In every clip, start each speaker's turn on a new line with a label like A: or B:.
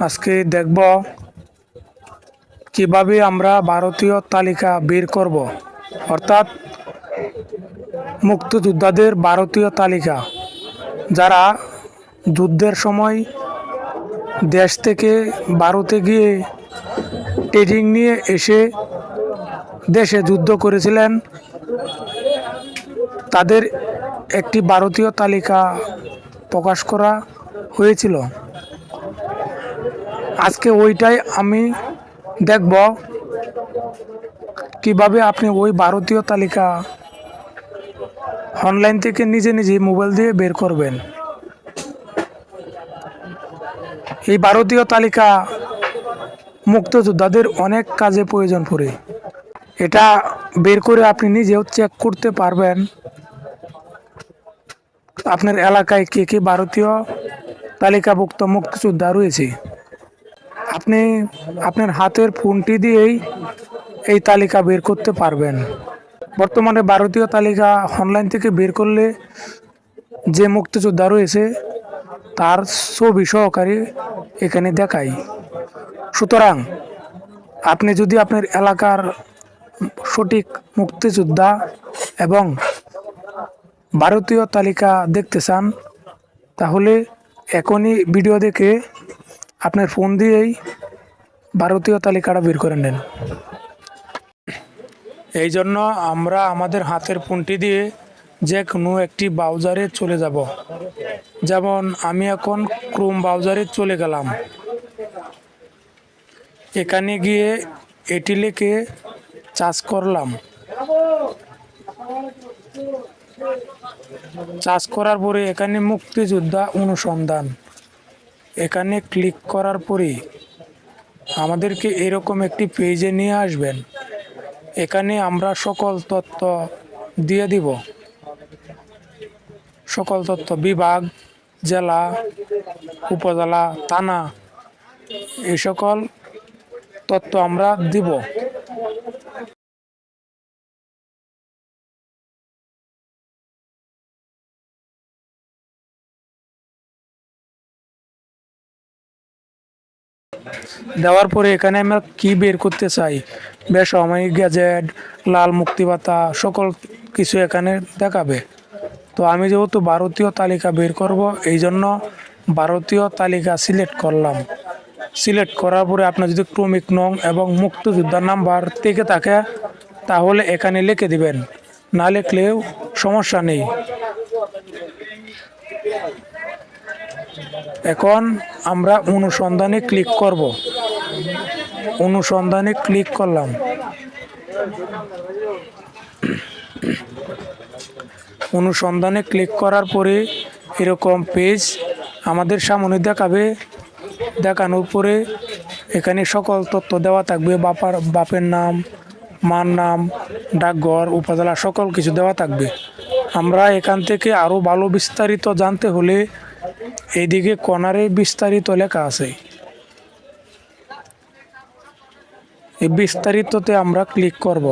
A: আজকে দেখব কীভাবে আমরা ভারতীয় তালিকা বের করব। অর্থাৎ মুক্তিযোদ্ধাদের ভারতীয় তালিকা। যারা যুদ্ধের সময় দেশ থেকে ভারতে গিয়ে ট্রেনিং নিয়ে এসে দেশে যুদ্ধ করেছিলেন, তাদের একটি ভারতীয় তালিকা প্রকাশ করা হয়েছিল। আজকে ওইটাই আমি দেখব কীভাবে আপনি ওই ভারতীয় তালিকা অনলাইন থেকে নিজে নিজে মোবাইল দিয়ে বের করবেন। এই ভারতীয় তালিকা মুক্তযোদ্ধাদের অনেক কাজে প্রয়োজন পড়ে। এটা বের করে আপনি নিজেও চেক করতে পারবেন। আপনার এলাকায় কে কে ভারতীয় তালিকাভুক্ত মুক্তিযোদ্ধা রয়েছে। আপনি আপনার হাতের ফোনটি দিয়েই এই তালিকা বের করতে পারবেন। বর্তমানে ভারতীয় তালিকা অনলাইন থেকে বের করলে যে মুক্তিযোদ্ধা রয়েছে, তার ছবি সহকারে এখানে দেখাই। সুতরাং আপনি যদি আপনার এলাকার সঠিক মুক্তিযোদ্ধা এবং ভারতীয় তালিকা দেখতে চান, তাহলে এখনই ভিডিও দেখে আপনার ফোন দিয়েই ভারতীয় তালিকাটা বের করে নেন। এই জন্য আমরা আমাদের হাতের ফোনটি দিয়ে যে কোনো একটি ব্রাউজারে চলে যাব। যেমন আমি এখন ক্রোম ব্রাউজারে চলে গেলাম। এখানে গিয়ে এটি লিখে চার্জ করলাম। চার্জ করার পরে এখানে মুক্তিযোদ্ধা অনুসন্ধান। এখানে ক্লিক করার পরে আমাদেরকে এরকম একটি পেজে নিয়ে আসবেন। এখানে আমরা সকল তথ্য দিয়ে দিব। সকল তথ্য, বিভাগ, জেলা, উপজেলা, থানা এই সকল তথ্য আমরা দিব। দেওয়ার পরে এখানে আমরা কি বের করতে চাই? বেসামরিক গ্যাজেট, লাল মুক্তিবাতা, সকল কিছু এখানে দেখাবে। তো আমি যেহেতু ভারতীয় তালিকা বের করব এই জন্য ভারতীয় তালিকা সিলেক্ট করলাম। সিলেক্ট করার পরে আপনার যদি ক্রমিক নং এবং মুক্তিযোদ্ধার নাম্বার থেকে থাকে, তাহলে এখানে লিখে দিবেন। না লিখলেও সমস্যা নেই। এখন আমরা অনুসন্ধানে ক্লিক করব। অনুসন্ধানে ক্লিক করলাম। অনুসন্ধানে ক্লিক করার পরে এরকম পেজ আমাদের সামনে দেখাবে। দেখানোর পরে এখানে সকল তথ্য দেওয়া থাকবে। বাপার, বাপের নাম, মার নাম, ডাকঘর, উপজেলা, সকল কিছু দেওয়া থাকবে। আমরা এখান থেকে আরও ভালো বিস্তারিত জানতে হলে এইদিকে কর্নারে বিস্তারিত লেখা আছে। এই বিস্তারিততে আমরা ক্লিক করব।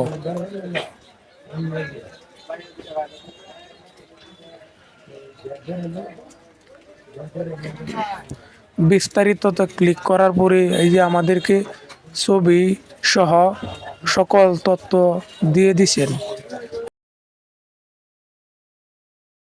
A: বিস্তারিততে ক্লিক করার পরে এই যে আমাদেরকে ছবি সহ সকল তথ্য দিয়ে দিছেন।